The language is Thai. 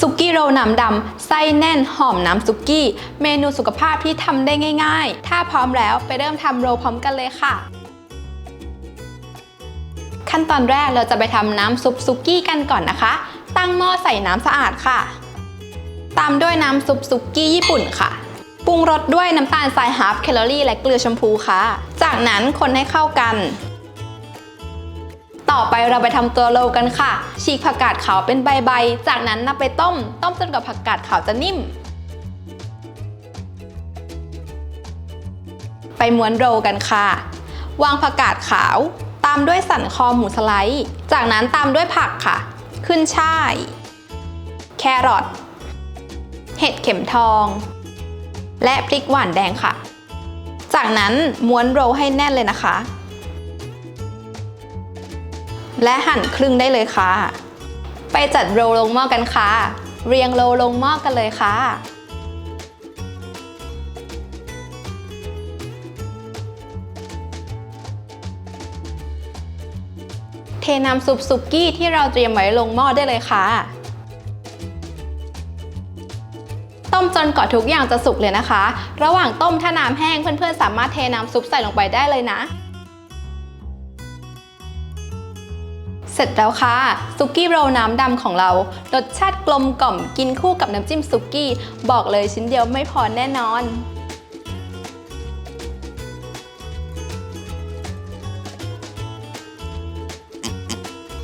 ซุกี้โรลน้ำดำไส้แน่นหอมน้ำซุกี้ เมนูสุขภาพที่ทำได้ง่าย ๆ ถ้าพร้อมแล้วไปเริ่มทำโรลพร้อมกันเลยค่ะ ขั้นตอนแรกเราจะไปทำน้ำซุปซุกี้กันก่อนนะคะ ตั้งหม้อใส่น้ำสะอาดค่ะ ตามด้วยน้ำซุปซุกี้ญี่ปุ่นค่ะปรุงรสด้วยน้ำตาลทรายฮาล์ฟแคลอรี่และเกลือชมพูค่ะ จากนั้นคนให้เข้ากัน ต่อไปเราไปทำตัวโรลกันค่ะ ฉีกผักกาดขาวเป็นใบๆ จากนั้นนำไปต้ม ต้มจนกว่าผักกาดขาวจะนิ่ม ไปม้วนโรกันค่ะ วางผักกาดขาว ตามด้วยสันคอหมูสไลด์ จากนั้นตามด้วยผักค่ะ ขึ้นช่าย แครอท เห็ดเข็มทอง และพริกหวานแดงค่ะ จากนั้นม้วนโรให้แน่นเลยนะคะ และหั่นครึ่งได้เลยค่ะ ไปจัดโรลลงหม้อกันค่ะ เรียงโรลลงหม้อกันเลยค่ะเทน้ำซุปซุกี้ที่เราเตรียมไว้ลงหม้อได้เลยค่ะ ต้มจนกว่าทุกอย่างจะสุกเลยนะคะ ระหว่างต้มถ้าน้ำแห้งเพื่อนๆสามารถเทน้ำซุปใส่ลงไปได้เลยนะ เสร็จแล้วค่ะซุกี้โรลน้ำดำของเรา รสชาติกลมกล่อมกินคู่กับน้ำจิ้มซุกี้ บอกเลยชิ้นเดียวไม่พอแน่นอน